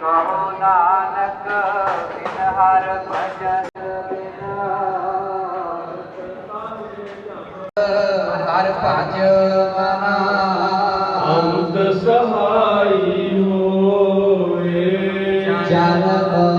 ਕਹੋ ਨਾਨਕ ਬਿਨ ਹਰ ਭਜਨ ਹਰ ਭਜ ਮਨਾ ਅੰਤ ਸਹਾਈ ਹੋਏ। ਜਨਮ ਜਨਮ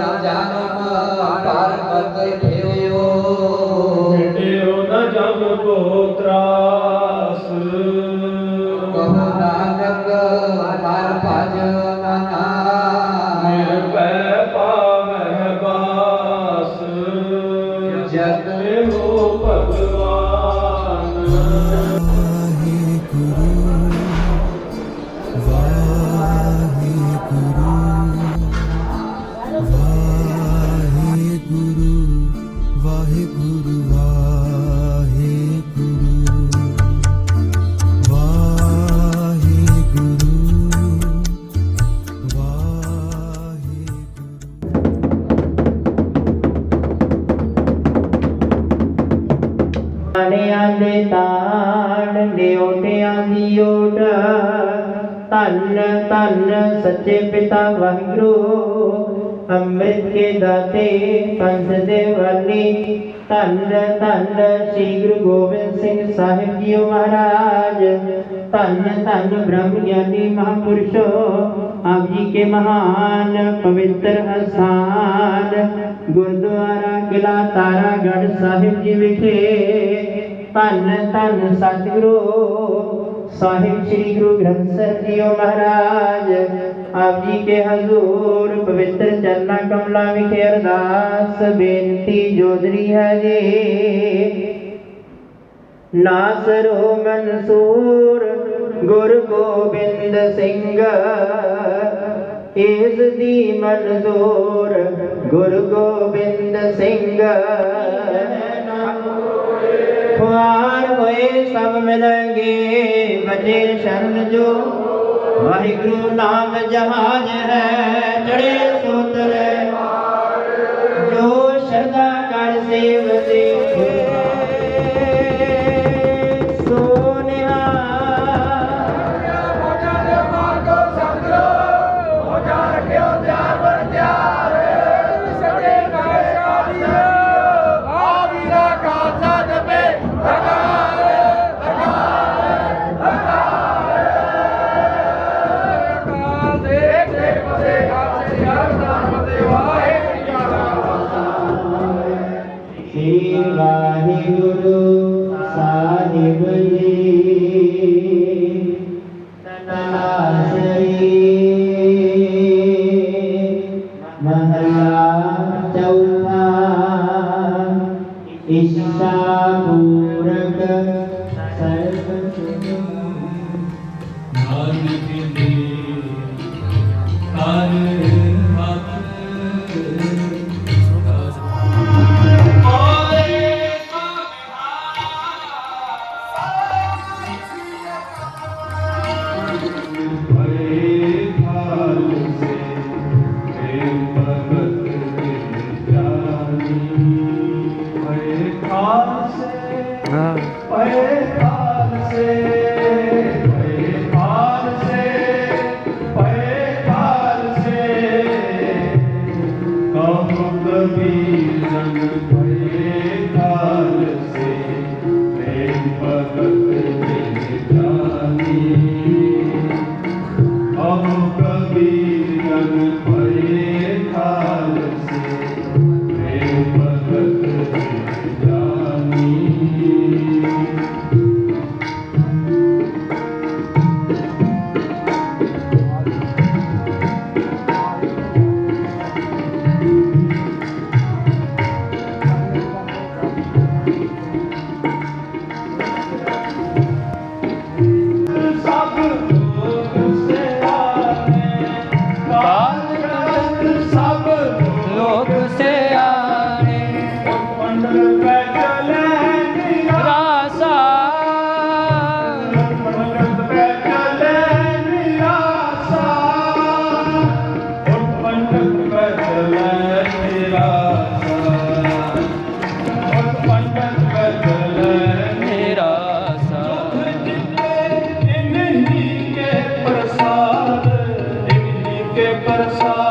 ਤਾਣਿਆਂ ਦੇ ਤਾਣ, ਨਿਉਟਿਆਂ ਦੀ ਓਟ। ਧੰਨ ਧੰਨ ਸੱਚੇ ਪਿਤਾ ਵਾਹਿਗੁਰੂ, ਅੰਮ੍ਰਿਤ ਕੇ ਦਾਤੇ, ਪੰਥ ਦੇ ਵਾਲੀ। ਧੰਨ ਧੰਨ ਸ੍ਰੀ ਗੁਰੂ ਗੋਬਿੰਦ ਸਿੰਘ ਸਾਹਿਬ ਜੀਓ ਮਹਾਰਾਜ। ਧੰਨ ਧੰਨ ਬ੍ਰਹਮ ਗਿਆਨੀ ਮਹਾਪੁਰਸ਼ੋ, ਆਪ ਜੀ ਕੇ ਮਹਾਨ ਪਵਿੱਤਰ ਅਸਾਨ ਗੁਰਦੁਆਰਾ ਕਿਲਾ ਤਾਰਾਗੜ ਸਾਹਿਬ ਜੀ ਵਿਖੇ ਧੰਨ ਧੰਨ ਸਤਿਗੁਰੂ। ਸਾਹਿਬ ਸ੍ਰੀ ਗੁਰੂ ਗ੍ਰੰਥ ਸਾਹਿਬ ਜੀਓ ਮਹਾਰਾਜ, ਆਪ ਜੀ ਕੇ ਹਜ਼ੂਰ ਪਵਿੱਤਰ ਚਰਨਾਂ ਕਮਲਾਂ ਵਿਖੇ ਅਰਦਾਸ ਬੇਨਤੀ ਜੋਦਰੀ ਹੈ ਜੀ। ਨਾਸਰੋ ਮਨਸੂਰ ਗੁਰ ਗੋਬਿੰਦ ਸਿੰਘ, ਇਸ ਦੀ ਮਨਜ਼ੂਰ ਗੁਰ ਗੋਬਿੰਦ ਸਿੰਘ। ਖੁਆਰ ਹੋਏ ਸਭ ਮਿਲਣਗੇ ਬਜੇ ਸ਼ਰਨ ਜੋ। ਵਾਹਿਗੁਰੂ ਨਾਮ ਜਹਾਜ ਹੈ ਚੜੇ ਸੋਤਰੇ ਜੋ ਸ਼ਰਧਾ ਕਰ ਸੇਵਦੇ ਸ੍ਰੀ ਵਾਹਿਗੁਰੂ ਸਾਹਿਬ Saraswati.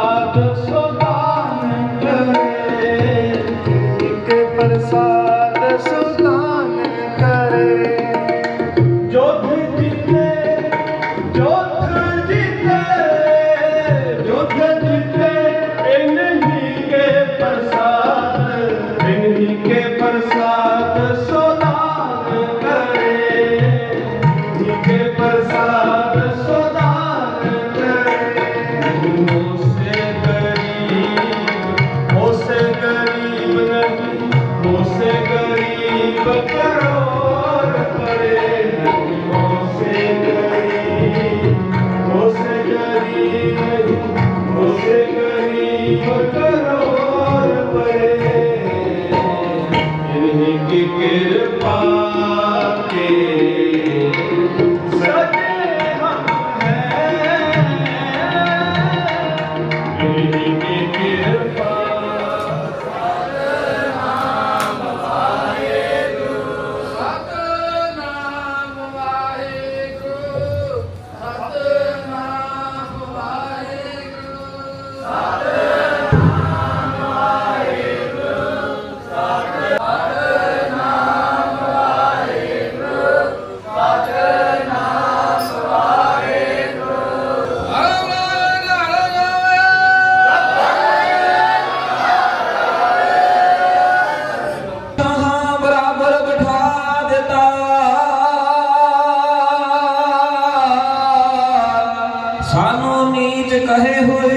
ਸਾਨੂੰ ਨੀਚ ਕਹੇ ਹੋਏ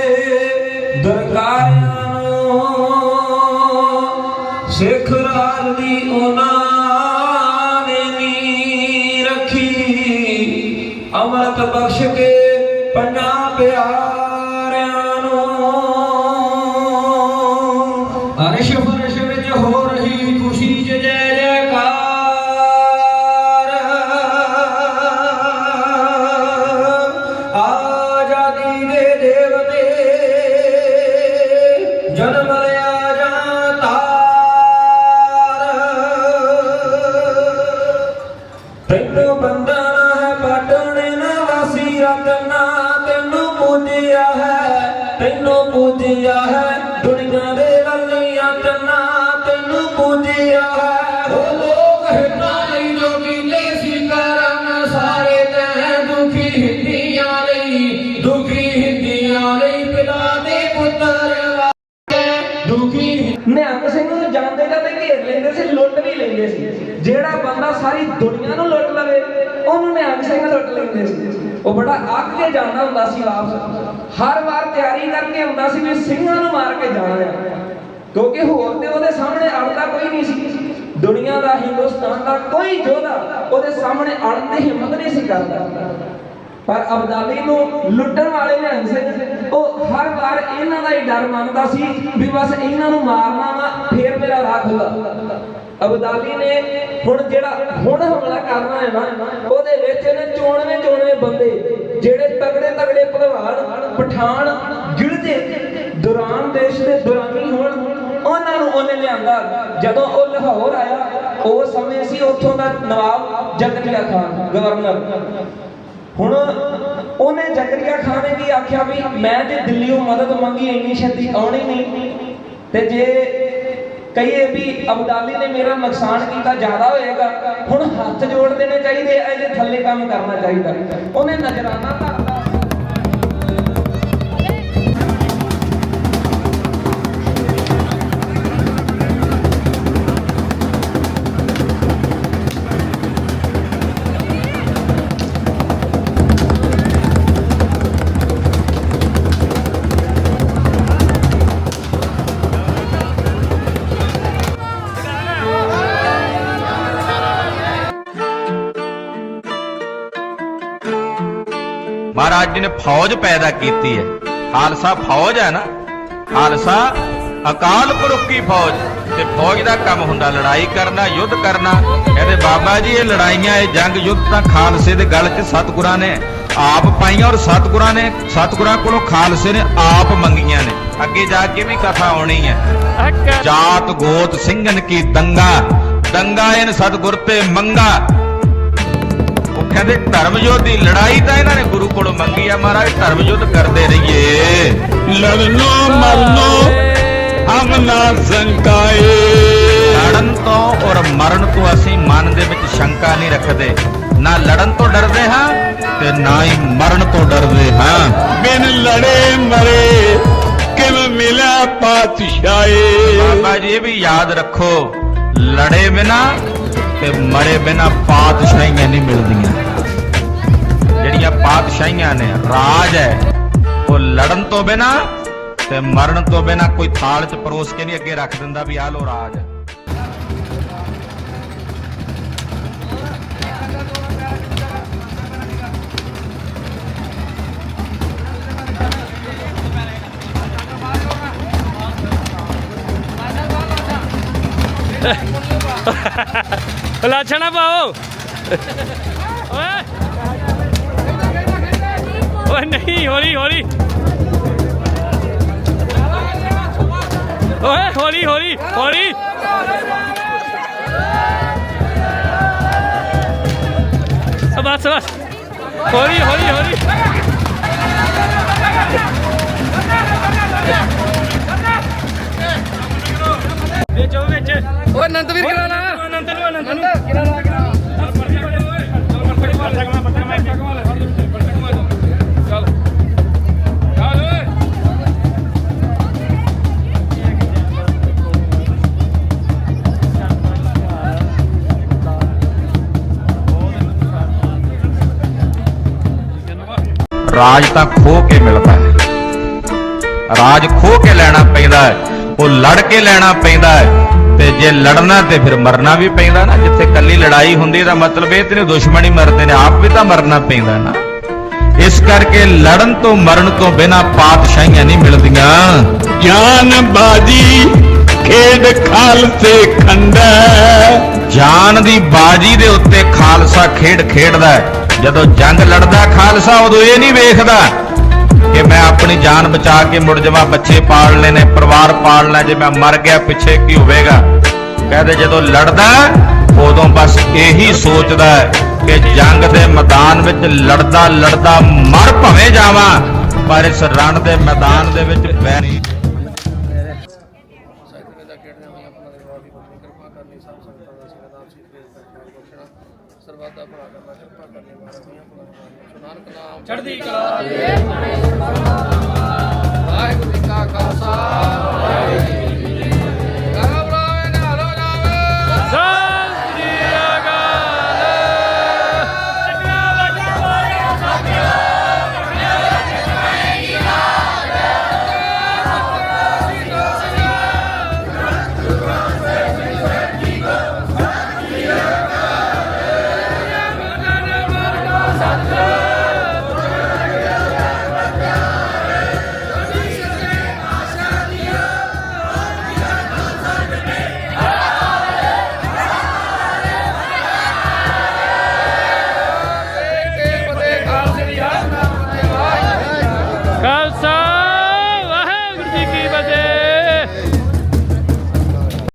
ਦਰਕਾਰਿਆਂ ਨੂੰ। ਸਿੱਖ ਰਾਜ ਦੀ ਉਹਨਾਂ ਨੇ ਨੀ ਰੱਖੀ। ਅੰਮ੍ਰਿਤ ਬਖਸ਼ ਕੇ ਪੰਜਾਂ ਲੈਂਦੇ ਸੀ। ਜਿਹੜਾ ਬੰਦਾ ਸਾਰੀ ਦੁਨੀਆ ਨੂੰ ਲੁੱਟ ਲਵੇ, ਉਹਨੂੰ ਨਿਹੰਗ ਸਿੰਘ ਲੁੱਟ ਲੈਂਦੇ ਸੀ। ਉਹ ਬੜਾ ਅੱਕ ਕੇ ਜਾਂਦਾ ਹੁੰਦਾ ਸੀ ਵਾਪਸ। ਹਰ ਵਾਰ ਤਿਆਰੀ ਕਰਕੇ ਹੁੰਦਾ ਸੀ ਵੀ ਸਿੰਘਾਂ ਨੂੰ ਮਾਰ ਕੇ ਜਾਣਾ ਹੈ ਕਿਉਂਕਿ ਹੋਰ ਤੇ ਉਹਦੇ ਸਾਹਮਣੇ ਅੜਦਾ ਕੋਈ ਨਹੀਂ ਸੀ। ਦੁਨੀਆ ਦਾ, ਹਿੰਦੁਸਤਾਨ ਦਾ ਕੋਈ ਯੋਧਾ ਉਹਦੇ ਸਾਹਮਣੇ ਅੜਨ ਦੀ ਹਿੰਮਤ ਨਹੀਂ ਸੀ ਕਰਦਾ। ਪਰ ਅਬਦਾਲੀ ਨੂੰ ਲੁੱਟਣ ਵਾਲੇ ਨਿਹੰਗ ਸਿੰਘ, ਉਹ ਹਰ ਵਾਰ ਇਹਨਾਂ ਦਾ ਹੀ ਡਰ ਮੰਨਦਾ ਸੀ ਵੀ ਬਸ ਇਹਨਾਂ ਨੂੰ ਮਾਰਨਾ ਵਾ, ਫੇਰ ਮੇਰਾ ਰਾਹ ਖੁੱਲਾ ਅਬਦਾਲੀ ਨੇ ਹੁਣ ਜਿਹੜਾ ਹੁਣ ਹਮਲਾ ਕਰਨਾ ਹੈ ਨਾ, ਉਹਦੇ ਵਿੱਚ ਇਹਨੇ ਚੋਣਵੇਂ ਚੋਣਵੇਂ ਬੰਦੇ, ਜਿਹੜੇ ਤਗੜੇ ਤਗੜੇ ਭਲਵਾਨ ਪਠਾਨ ਗਿਲਦੇ ਦੁਰਾਨ ਦੇਸ਼ ਦੇ ਦੁਰਾਨੀ ਹੋਣ, ਉਹਨਾਂ ਨੂੰ ਉਹਨੇ ਲਿਆਂਦਾ। ਜਦੋਂ ਉਹ ਲਾਹੌਰ ਆਇਆ, ਉਹ ਸਮੇਂ ਸੀ ਉੱਥੋਂ ਦਾ ਨਵਾਬ ਜ਼ਕਰੀਆ ਖਾਨ ਗਵਰਨਰ ਹੁਣ ਉਹਨੇ ਜ਼ਕਰੀਆ ਖਾਨ ਨੇ ਵੀ ਆਖਿਆ ਵੀ ਮੈਂ ਜੇ ਦਿੱਲੀੋਂ ਮਦਦ ਮੰਗੀ, ਇੰਨੀ ਛੇਤੀ ਆਉਣੀ ਨਹੀਂ। ਤੇ ਜੇ ਕਹੀਏ ਵੀ ਅਬਦਾਲੀ ਨੇ ਮੇਰਾ ਨੁਕਸਾਨ ਕੀਤਾ ਜ਼ਿਆਦਾ ਹੋਏਗਾ। ਹੁਣ ਹੱਥ ਜੋੜ ਦੇਣੇ ਚਾਹੀਦੇ ਆ, ਇਹਦੇ ਥੱਲੇ ਕੰਮ ਕਰਨਾ ਚਾਹੀਦਾ। ਉਹਨੇ ਨਜ਼ਰਾਨਾ ਧਰਦਾ ਮਹਾਰਾਜ ਜੀ ਨੇ ਫੌਜ ਪੈਦਾ ਕੀਤੀ ਹੈ। ਖਾਲਸਾ ਫੌਜ ਹੈ ਨਾ? ਖਾਲਸਾ ਅਕਾਲ ਪੁਰਖ ਕੀ ਫੌਜ? ਤੇ ਫੌਜ ਦਾ ਕੰਮ ਹੁੰਦਾ ਲੜਾਈ ਕਰਨਾ ਯੁੱਧ ਕਰਨਾ। ਕਹਿੰਦੇ ਬਾਬਾ ਜੀ ਇਹ ਲੜਾਈਆਂ ਇਹ ਜੰਗ ਯੁੱਧ ਤਾਂ ਖਾਲਸੇ ਦੇ ਗਲ 'ਚ ਸਤਿਗੁਰਾਂ ਨੇ ਆਪ ਪਾਈਆਂ ਔਰ ਸਤਿਗੁਰਾਂ ਨੇ ਸਤਿਗੁਰਾਂ ਕੋਲੋਂ ਖਾਲਸੇ ਨੇ ਆਪ ਮੰਗੀਆਂ ਨੇ। ਅੱਗੇ ਜਾ ਕੇ ਵੀ ਕਥਾ ਆਉਣੀ ਹੈ। ਜਾਤ ਗੋਤ ਸਿੰਘਨ ਕੀ ਦੰਗਾ? ਦੰਗਾ ਇਨ ਸਤਿਗੁਰ ਤੇ ਮੰਗਾ। ਕਹਿੰਦੇ ਧਰਮ ਯੁੱਧ ਦੀ ਲੜਾਈ ਤਾਂ ਇਹਨਾਂ ਨੇ ਗੁਰੂ ਕੋਲੋਂ ਮੰਗੀ ਆ ਮਹਾਰਾਜ ਧਰਮ ਯੁੱਧ ਕਰਦੇ ਰਹੀਏ। ਲੜਨੋ ਮਰਨੋ ਹਮ ਨਾ ਸੰਕਾਏ ਲੜਨ ਤੋਂ ਔਰ ਮਰਨ ਤੋਂ ਅਸੀਂ ਮਨ ਦੇ ਵਿੱਚ ਸ਼ੰਕਾ ਨਹੀਂ ਰੱਖਦੇ। ਨਾ ਲੜਨ ਤੋਂ ਡਰਦੇ ਹਾਂ ਤੇ ਨਾ ਹੀ ਮਰਨ ਤੋਂ ਡਰਦੇ ਹਾਂ। ਬਿਨ ਲੜੇ ਮਰੇ ਕਿਵੇਂ ਮਿਲਿਆ ਪਾਤਸ਼ਾਹੀ। ਬਾਬਾ ਜੀ ਇਹ ਵੀ ਯਾਦ ਰੱਖੋ ਲੜੇ ਬਿਨਾ ਤੇ ਮਰੇ ਬਿਨਾ ਪਾਤਸ਼ਾਹੀਆਂ ਨਹੀਂ ਮਿਲਦੀਆਂ। ਜਿਹੜੀਆਂ ਪਾਤਸ਼ਾਹੀਆਂ ਨੇ, ਰਾਜ ਹੈ, ਉਹ ਲੜਨ ਤੋਂ ਬਿਨਾ ਤੇ ਮਰਨ ਤੋਂ ਬਿਨਾ ਕੋਈ ਥਾਲ 'ਚ ਪਰੋਸ ਕੇ ਨਹੀਂ ਅੱਗੇ ਰੱਖ ਦਿੰਦਾ ਵੀ ਆਹ ਲੋ ਰਾਜ। ਹੈ ਲਾਛਣਾ ਪਾਓ। ਓਏ। ਓਏ ਨਹੀਂ, ਹੌਲੀ ਹੌਲੀ। ਓਏ, ਹੌਲੀ ਹੌਲੀ ਹੌਲੀ। ਬਸ ਬਸ ਹੌਲੀ ਹੌਲੀ ਹੌਲੀ ਵਿੱਚ ਉਹ ਵਿੱਚ ਓਏ ਅਨੰਦਵੀਰ ਕਿਹੜਾ ਨਾ? ਅਨੰਦ ਨੂੰ ਅਨੰਦ ਨੂੰ ਕਿਹੜਾ ਚੱਲ। ਚੱਲ ਓਏ। ਰਾਜ ਤਾਂ ਖੋ ਕੇ ਮਿਲਦਾ ਹੈ। ਰਾਜ ਖੋ ਕੇ ਲੈਣਾ ਪੈਂਦਾ ਹੈ। ਉਹ ਲੜ ਕੇ ਲੈਣਾ ਪੈਂਦਾ ਹੈ। ਤੇ ਜੇ ਲੜਨਾ ਤੇ ਫਿਰ ਮਰਨਾ ਵੀ ਪੈਂਦਾ ਨਾ। ਜਿੱਥੇ ਕੱਲੀ ਲੜਾਈ ਹੁੰਦੀ ਦਾ ਮਤਲਬ ਇਹ ਤੇ ਨਹੀਂ ਦੁਸ਼ਮਣੀ ਮਰਦੇ ਨੇ ਆਪ ਵੀ ਤਾਂ ਮਰਨਾ ਪੈਂਦਾ ਨਾ। ਇਸ ਕਰਕੇ ਲੜਨ ਤੋਂ ਮਰਨ ਤੋਂ ਬਿਨਾ ਪਾਤਸ਼ਾਹੀਆਂ ਨਹੀਂ ਮਿਲਦੀਆਂ। ਜਾਨ ਬਾਜੀ ਖੇਡ ਖਾਲਸੇ ਖੰਡਾ ਜਾਨ ਦੀ ਬਾਜੀ ਦੇ ਉੱਤੇ ਖਾਲਸਾ ਖੇਡ ਖੇਡਦਾ ਜਦੋਂ ਜੰਗ ਲੜਦਾ ਖਾਲਸਾ ਉਦੋਂ ਇਹ ਨਹੀਂ ਵੇਖਦਾ। ਕਿ ਮੈਂ ਆਪਣੀ ਜਾਨ ਬਚਾ ਕੇ ਮੁੜ ਜਾਵਾਂ ਬੱਚੇ ਪਾਲਣੇ ਨੇ ਪਰਿਵਾਰ ਪਾਲਣਾ ਜੇ ਮੈਂ ਮਰ ਗਿਆ ਪਿੱਛੇ ਕੀ ਹੋਵੇਗਾ? ਕਹਿੰਦੇ ਜਦੋਂ ਲੜਦਾ ਉਦੋਂ ਬਸ ਇਹੀ ਸੋਚਦਾ ਹੈ ਕਿ ਜੰਗ ਦੇ ਮੈਦਾਨ ਵਿੱਚ ਲੜਦਾ ਲੜਦਾ ਮਰ ਭਵੇਂ ਜਾਵਾਂ ਪਰ ਇਸ ਰਣ ਦੇ ਮੈਦਾਨ ਦੇ ਵਿੱਚ ਬੈ ਨਹੀਂ। ਚੜ੍ਹਦੀ ਕਲਾ।